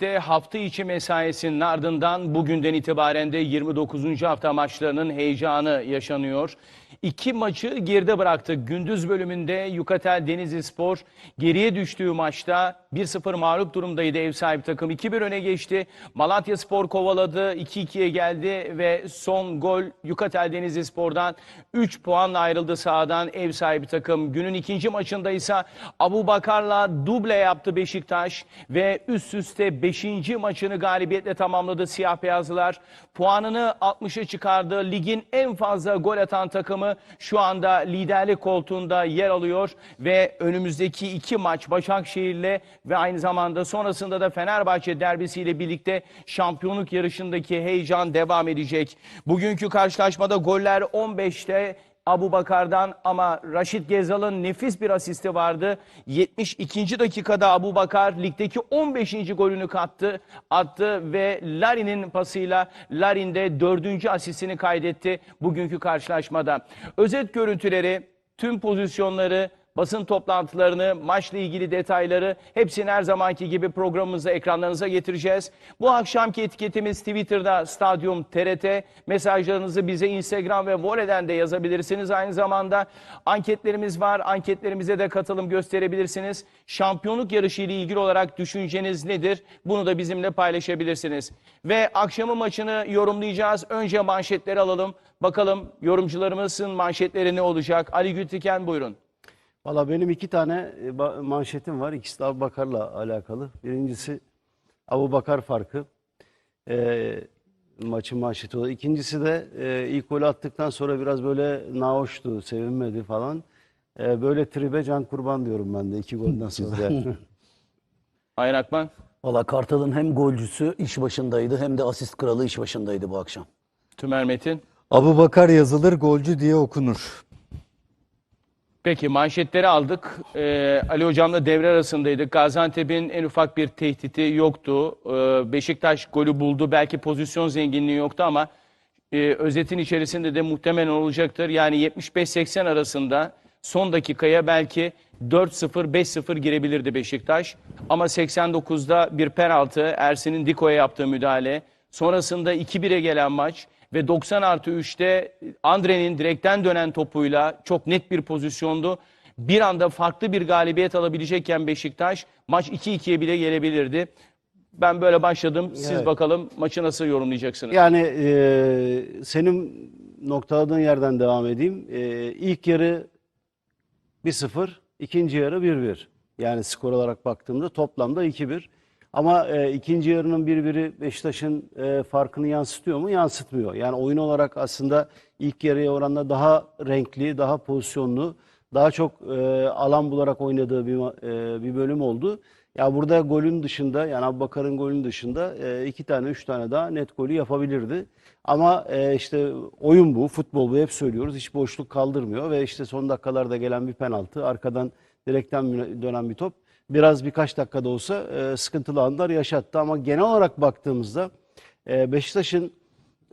De hafta içi mesaisinin ardından bugünden itibaren de 29. hafta maçlarının heyecanı yaşanıyor. İki maçı geride bıraktık. Gündüz bölümünde Yukatel Denizli Spor geriye düştüğü maçta 1-0 mağlup durumdaydı ev sahibi takım. 2-1 öne geçti. Malatya Spor kovaladı. 2-2'ye geldi ve son gol Yukatel Denizli Spor'dan 3 puanla ayrıldı sahadan ev sahibi takım. Günün ikinci maçında ise Abu Bakar'la duble yaptı Beşiktaş ve üst üste 5. maçını galibiyetle tamamladı siyah beyazlılar. Puanını 60'a çıkardı. Ligin en fazla gol atan takımı şu anda liderlik koltuğunda yer alıyor ve önümüzdeki iki maç Başakşehir'le ve aynı zamanda sonrasında da Fenerbahçe derbisiyle birlikte şampiyonluk yarışındaki heyecan devam edecek. Bugünkü karşılaşmada goller 15'te Abu Bakar'dan ama Raşit Gezal'ın nefis bir asisti vardı. 72. dakikada Abu Bakar ligdeki 15. golünü kattı, attı ve Larin'in pasıyla Larin de 4. asistini kaydetti bugünkü karşılaşmada. Özet görüntüleri, tüm pozisyonları, basın toplantılarını, maçla ilgili detayları hepsini her zamanki gibi programımızda ekranlarınıza getireceğiz. Bu akşamki etiketimiz Twitter'da Stadyum TRT. Mesajlarınızı bize Instagram ve Vole'den de yazabilirsiniz. Aynı zamanda anketlerimiz var. Anketlerimize de katılım gösterebilirsiniz. Şampiyonluk yarışı ile ilgili olarak düşünceniz nedir? Bunu da bizimle paylaşabilirsiniz. Ve akşamın maçını yorumlayacağız. Önce manşetleri alalım. Bakalım yorumcularımızın manşetleri ne olacak? Ali Gültiken buyurun. Valla benim iki tane e, manşetim var. İkisi de Abu Bakar'la alakalı. Birincisi Abu Bakar farkı. Ee, maçın manşeti o. İkincisi de e, ilk golü attıktan sonra biraz böyle nahoştu, sevinmedi falan. Ee, böyle tribe can kurban diyorum ben de iki golden sonra. Hayır Akman. Valla Kartal'ın hem golcüsü iş başındaydı hem de asist kralı iş başındaydı bu akşam. Tümer Metin. Abu Bakar yazılır golcü diye okunur. Peki manşetleri aldık. Ee, Ali Hocam'la devre arasındaydık. Gaziantep'in en ufak bir tehdidi yoktu. Ee, Beşiktaş golü buldu. Belki pozisyon zenginliği yoktu ama e, özetin içerisinde de muhtemelen olacaktır. Yani 75-80 arasında son dakikaya belki 4-0, 5-0 girebilirdi Beşiktaş. Ama 89'da bir penaltı, Ersin'in Diko'ya yaptığı müdahale. Sonrasında 2-1'e gelen maç ve 90 artı 3'te Andre'nin direkten dönen topuyla çok net bir pozisyondu. Bir anda farklı bir galibiyet alabilecekken Beşiktaş maç 2-2'ye bile gelebilirdi. Ben böyle başladım. Siz Evet. bakalım maçı nasıl yorumlayacaksınız? Yani e, senin noktaladığın yerden devam edeyim. E, ilk yarı 1-0, ikinci yarı 1-1. Yani skor olarak baktığımda toplamda 2-1. Ama e, ikinci yarının 1-1'i Beşiktaş'ın e, farkını yansıtıyor mu? Yansıtmıyor. Yani oyun olarak aslında ilk yarıya oranla daha renkli, daha pozisyonlu, daha çok e, alan bularak oynadığı bir, e, bir bölüm oldu. Ya burada golün dışında yani Abubakar'ın golün dışında e, iki tane, üç tane daha net golü yapabilirdi. Ama e, işte oyun bu, futbol bu hep söylüyoruz. Hiç boşluk kaldırmıyor ve işte son dakikalarda gelen bir penaltı, arkadan direkten dönen bir top biraz birkaç dakikada olsa e, sıkıntılı anlar yaşattı. Ama genel olarak baktığımızda e, Beşiktaş'ın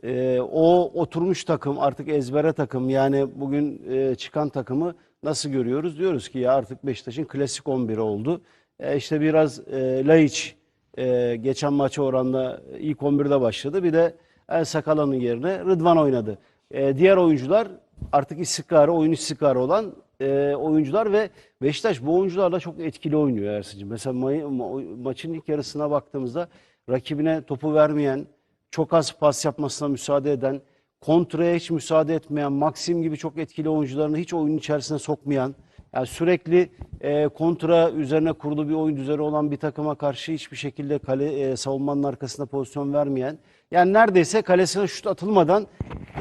e, o oturmuş takım artık ezbere takım yani bugün e, çıkan takımı nasıl görüyoruz? Diyoruz ki ya artık Beşiktaş'ın klasik 11'i oldu. E, işte biraz e, Laiç e, geçen maça oranla ilk 11'de başladı. Bir de El Sakala'nın yerine Rıdvan oynadı. E, diğer oyuncular artık istikrarı, oyun istikrarı olan e, oyuncular ve Beşiktaş bu oyuncularla çok etkili oynuyor Ersin'cim. Mesela ma- ma- maçın ilk yarısına baktığımızda rakibine topu vermeyen, çok az pas yapmasına müsaade eden, kontraya hiç müsaade etmeyen, Maxim gibi çok etkili oyuncularını hiç oyunun içerisine sokmayan, yani sürekli e, kontra üzerine kurulu bir oyun düzeni olan bir takıma karşı hiçbir şekilde kale e, savunmanın arkasında pozisyon vermeyen, yani neredeyse kalesine şut atılmadan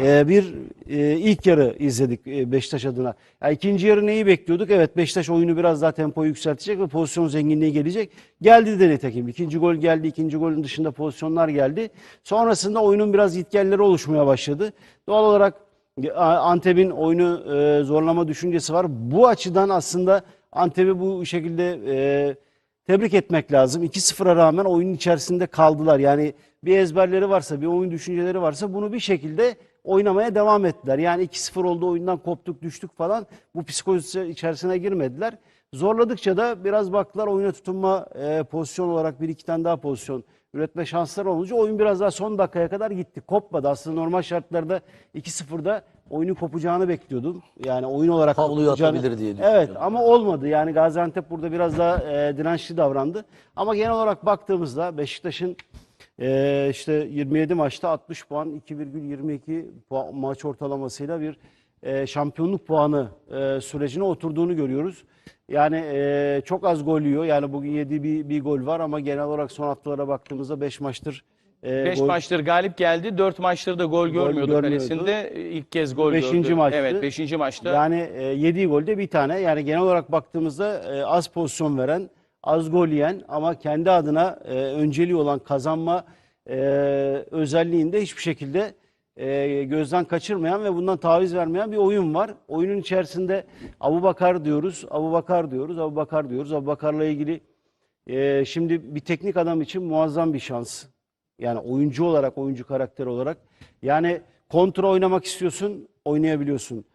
e, bir e, ilk yarı izledik e, Beşiktaş adına. Yani ikinci yarı neyi bekliyorduk? Evet Beşiktaş oyunu biraz daha tempoyu yükseltecek ve pozisyon zenginliği gelecek. Geldi de nitekim. İkinci gol geldi. ikinci golün dışında pozisyonlar geldi. Sonrasında oyunun biraz gitgelleri oluşmaya başladı. Doğal olarak A- Antep'in oyunu e, zorlama düşüncesi var. Bu açıdan aslında Antep'i bu şekilde e, tebrik etmek lazım. 2-0'a rağmen oyunun içerisinde kaldılar. Yani bir ezberleri varsa, bir oyun düşünceleri varsa bunu bir şekilde oynamaya devam ettiler. Yani 2-0 oldu oyundan koptuk, düştük falan. Bu psikoloji içerisine girmediler. Zorladıkça da biraz baktılar oyuna tutunma e, pozisyon olarak bir iki tane daha pozisyon üretme şansları olunca oyun biraz daha son dakikaya kadar gitti. Kopmadı. Aslında normal şartlarda 2-0'da oyunun kopacağını bekliyordum. Yani oyun olarak Havluyu kopacağını- atabilir diye Evet düşünüyordum. ama olmadı. Yani Gaziantep burada biraz daha e, dirençli davrandı. Ama genel olarak baktığımızda Beşiktaş'ın e, işte 27 maçta 60 puan 2,22 puan, maç ortalamasıyla bir e, şampiyonluk puanı e, sürecine oturduğunu görüyoruz. Yani e, çok az gol yiyor. Yani bugün yediği bir, bir gol var ama genel olarak son haftalara baktığımızda 5 maçtır e, 5 gol- maçtır galip geldi. 4 maçtır da gol, görmüyordu görmüyordu. kalesinde. İlk kez gol Beşinci gördü. maçtı. Evet 5. maçta. Yani e, yediği golde bir tane. Yani genel olarak baktığımızda e, az pozisyon veren, az gol yiyen ama kendi adına e, önceliği olan kazanma e, özelliğinde hiçbir şekilde e, gözden kaçırmayan ve bundan taviz vermeyen bir oyun var. Oyunun içerisinde Abu Bakar diyoruz, Abu Bakar diyoruz, Abu Bakar diyoruz. Abu Bakar'la ilgili e, şimdi bir teknik adam için muazzam bir şans. Yani oyuncu olarak, oyuncu karakteri olarak. Yani kontra oynamak istiyorsun, oynayabiliyorsun.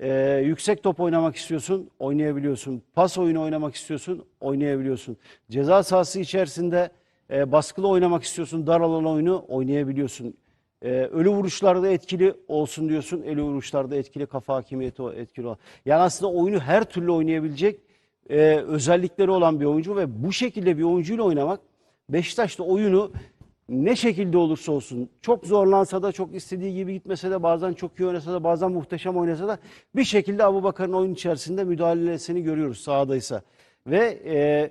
Ee, yüksek top oynamak istiyorsun, oynayabiliyorsun. Pas oyunu oynamak istiyorsun, oynayabiliyorsun. Ceza sahası içerisinde e, baskılı oynamak istiyorsun, dar alan oyunu oynayabiliyorsun. Ee, ölü vuruşlarda etkili olsun diyorsun, ölü vuruşlarda etkili, kafa hakimiyeti etkili olan. Yani aslında oyunu her türlü oynayabilecek e, özellikleri olan bir oyuncu ve bu şekilde bir oyuncuyla oynamak Beşiktaş'ta oyunu ne şekilde olursa olsun çok zorlansa da çok istediği gibi gitmese de bazen çok iyi oynasa da bazen muhteşem oynasa da bir şekilde Abubakar'ın oyun içerisinde müdahalesini görüyoruz sahadaysa. Ve e,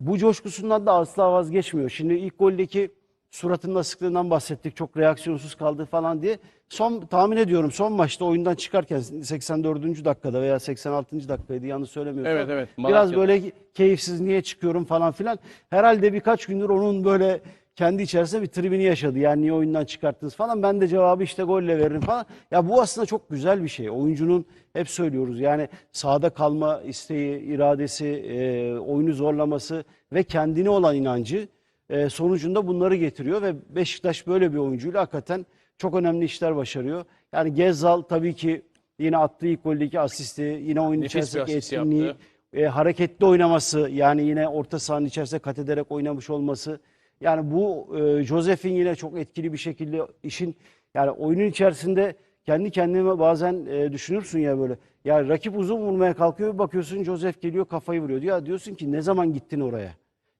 bu coşkusundan da asla vazgeçmiyor. Şimdi ilk goldeki suratının asıklığından bahsettik. Çok reaksiyonsuz kaldı falan diye. Son tahmin ediyorum son maçta oyundan çıkarken 84. dakikada veya 86. dakikaydı yanlış söylemiyorsam. Evet, evet, Biraz Malatya'da. böyle keyifsiz niye çıkıyorum falan filan. Herhalde birkaç gündür onun böyle kendi içerisinde bir tribini yaşadı. Yani niye oyundan çıkarttınız falan. Ben de cevabı işte golle veririm falan. Ya bu aslında çok güzel bir şey. Oyuncunun hep söylüyoruz yani sahada kalma isteği, iradesi, e, oyunu zorlaması ve kendine olan inancı e, sonucunda bunları getiriyor ve Beşiktaş böyle bir oyuncuyla hakikaten çok önemli işler başarıyor. Yani Gezzal tabii ki yine attığı ilk goldeki asisti, yine oyun Nefis bir içerisindeki asist etkinliği, yaptı. e, hareketli oynaması yani yine orta sahanın içerisinde kat ederek oynamış olması. Yani bu e, Josef'in yine çok etkili bir şekilde işin yani oyunun içerisinde kendi kendime bazen e, düşünürsün ya böyle. Ya rakip uzun vurmaya kalkıyor bakıyorsun Josef geliyor kafayı vuruyor. Ya diyorsun ki ne zaman gittin oraya?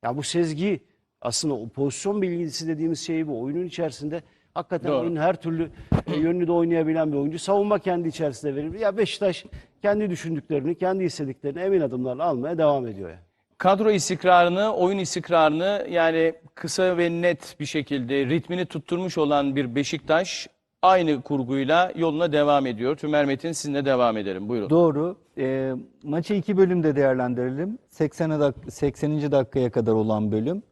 Ya bu sezgi aslında o pozisyon bilgisi dediğimiz şey bu. Oyunun içerisinde hakikaten Doğru. oyunun her türlü e, yönünü de oynayabilen bir oyuncu. Savunma kendi içerisinde verir. Ya Beşiktaş kendi düşündüklerini, kendi istediklerini emin adımlarla almaya devam ediyor yani. Kadro istikrarını, oyun istikrarını yani kısa ve net bir şekilde ritmini tutturmuş olan bir Beşiktaş aynı kurguyla yoluna devam ediyor. Tümer Metin sizinle devam edelim. Buyurun. Doğru. Ee, maçı iki bölümde değerlendirelim. 80. Dak 80. dakikaya kadar olan bölüm.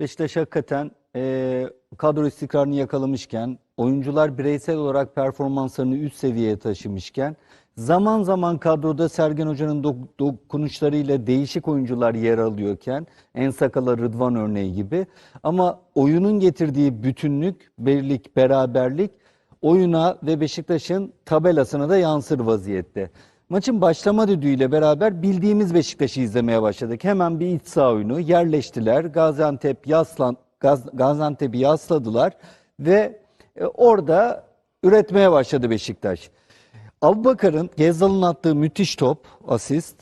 Beşiktaş hakikaten e, kadro istikrarını yakalamışken, oyuncular bireysel olarak performanslarını üst seviyeye taşımışken, zaman zaman kadroda Sergen Hoca'nın dok- dokunuşlarıyla değişik oyuncular yer alıyorken, Ensakala Rıdvan örneği gibi. Ama oyunun getirdiği bütünlük, birlik, beraberlik oyuna ve Beşiktaş'ın tabelasına da yansır vaziyette. Maçın başlama düdüğüyle beraber bildiğimiz Beşiktaş'ı izlemeye başladık. Hemen bir iç saha oyunu yerleştiler. Gaziantep yaslan Gaz, Gaziantep'i yasladılar ve e, orada üretmeye başladı Beşiktaş. Abubakar'ın Gezzal'ın attığı müthiş top, asist.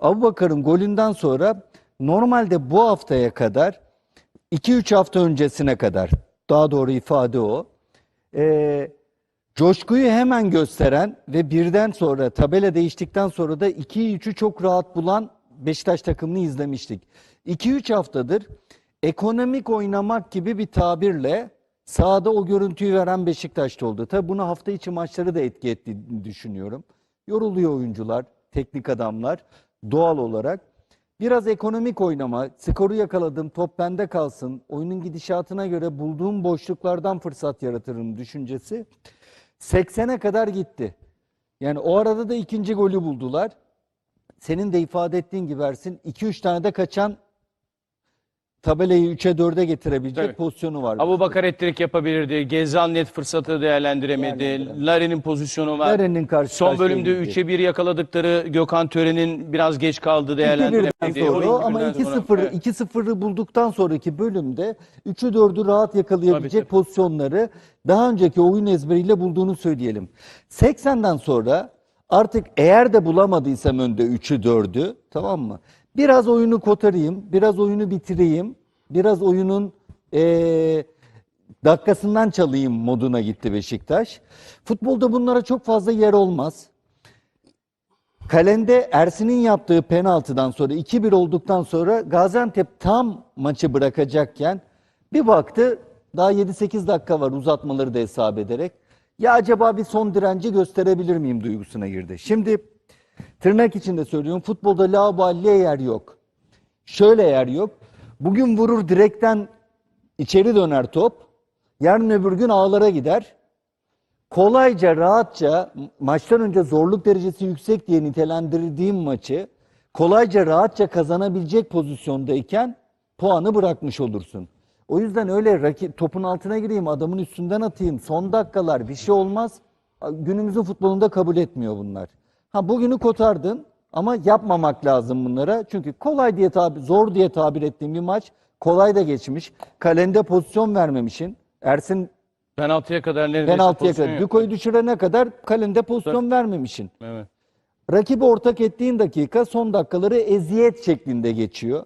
Abubakar'ın golünden sonra normalde bu haftaya kadar 2-3 hafta öncesine kadar daha doğru ifade o. Ee, coşkuyu hemen gösteren ve birden sonra tabela değiştikten sonra da 2'yi 3'ü çok rahat bulan Beşiktaş takımını izlemiştik. 2-3 haftadır ekonomik oynamak gibi bir tabirle sahada o görüntüyü veren Beşiktaş'ta oldu. Tabi bunu hafta içi maçları da etki ettiğini düşünüyorum. Yoruluyor oyuncular, teknik adamlar doğal olarak. Biraz ekonomik oynama, skoru yakaladım, top bende kalsın, oyunun gidişatına göre bulduğum boşluklardan fırsat yaratırım düşüncesi 80'e kadar gitti. Yani o arada da ikinci golü buldular. Senin de ifade ettiğin gibi Ersin 2-3 tane de kaçan tabelayı 3'e 4'e getirebilecek Tabii. pozisyonu var. Abu Bakar ettirik yapabilirdi. Gezal net fırsatı değerlendiremedi. Larin'in pozisyonu var. Larin'in karşı Son karşıya bölümde geldi. 3'e 1 yakaladıkları Gökhan Tören'in biraz geç kaldı 2-1'den değerlendiremedi. sonra O ama 2-1'den sonra- 2-0 Evet. 2-0'ı bulduktan sonraki bölümde 3'ü 4'ü rahat yakalayabilecek Tabii, tabii. pozisyonları daha önceki oyun ezberiyle bulduğunu söyleyelim. 80'den sonra artık eğer de bulamadıysam önde 3'ü 4'ü tamam mı? Biraz oyunu kotarayım, biraz oyunu bitireyim, biraz oyunun eee, dakikasından çalayım moduna gitti Beşiktaş. Futbolda bunlara çok fazla yer olmaz. Kalende Ersin'in yaptığı penaltıdan sonra 2-1 olduktan sonra Gaziantep tam maçı bırakacakken bir baktı daha 7-8 dakika var uzatmaları da hesap ederek. Ya acaba bir son direnci gösterebilir miyim duygusuna girdi. Şimdi tırnak içinde söylüyorum futbolda laubaliye yer yok. Şöyle yer yok. Bugün vurur direkten içeri döner top. Yarın öbür gün ağlara gider kolayca, rahatça maçtan önce zorluk derecesi yüksek diye nitelendirdiğim maçı kolayca, rahatça kazanabilecek pozisyondayken puanı bırakmış olursun. O yüzden öyle rakip, topun altına gireyim, adamın üstünden atayım, son dakikalar bir şey olmaz. Günümüzün futbolunda kabul etmiyor bunlar. Ha bugünü kotardın ama yapmamak lazım bunlara. Çünkü kolay diye tabir, zor diye tabir ettiğim bir maç kolay da geçmiş. Kalende pozisyon vermemişin. Ersin Penaltıya kadar neredeyse Penaltıya pozisyon kadar. yok. Duko'yu düşürene kadar kalende pozisyon vermemişsin. Evet. Rakibi ortak ettiğin dakika son dakikaları eziyet şeklinde geçiyor.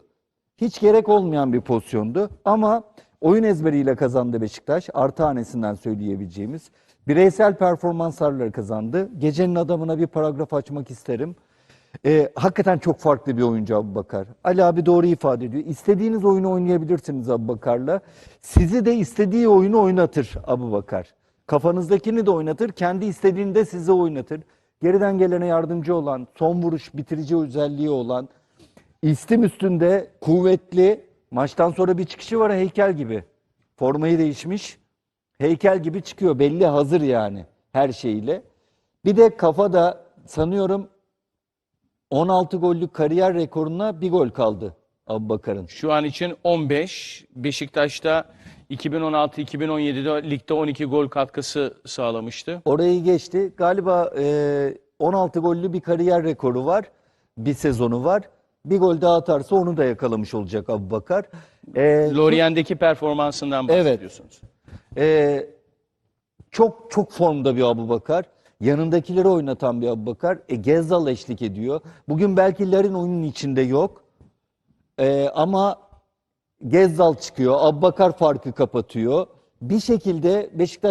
Hiç gerek olmayan bir pozisyondu ama oyun ezberiyle kazandı Beşiktaş. Artı hanesinden söyleyebileceğimiz. Bireysel performanslarla kazandı. Gecenin adamına bir paragraf açmak isterim. Ee, hakikaten çok farklı bir oyuncu Abu Bakar. Ali abi doğru ifade ediyor. İstediğiniz oyunu oynayabilirsiniz Abu Bakar'la. Sizi de istediği oyunu oynatır Abu Bakar. Kafanızdakini de oynatır, kendi istediğini de size oynatır. Geriden gelene yardımcı olan, son vuruş bitirici özelliği olan, istim üstünde kuvvetli, maçtan sonra bir çıkışı var heykel gibi. Formayı değişmiş, heykel gibi çıkıyor. Belli hazır yani her şeyle. Bir de kafada sanıyorum 16 gollük kariyer rekoruna bir gol kaldı Abubakar'ın. Şu an için 15. Beşiktaş'ta 2016-2017'de ligde 12 gol katkısı sağlamıştı. Orayı geçti. Galiba e, 16 gollü bir kariyer rekoru var. Bir sezonu var. Bir gol daha atarsa onu da yakalamış olacak Abubakar. E, Lorient'deki performansından Evet. Bahsediyorsunuz. e, çok çok formda bir Abubakar. Yanındakileri oynatan bir Abubakar. E, Gezzal eşlik ediyor. Bugün belki Larin oyunun içinde yok. E, ama Gezzal çıkıyor. Abubakar farkı kapatıyor. Bir şekilde Beşiktaş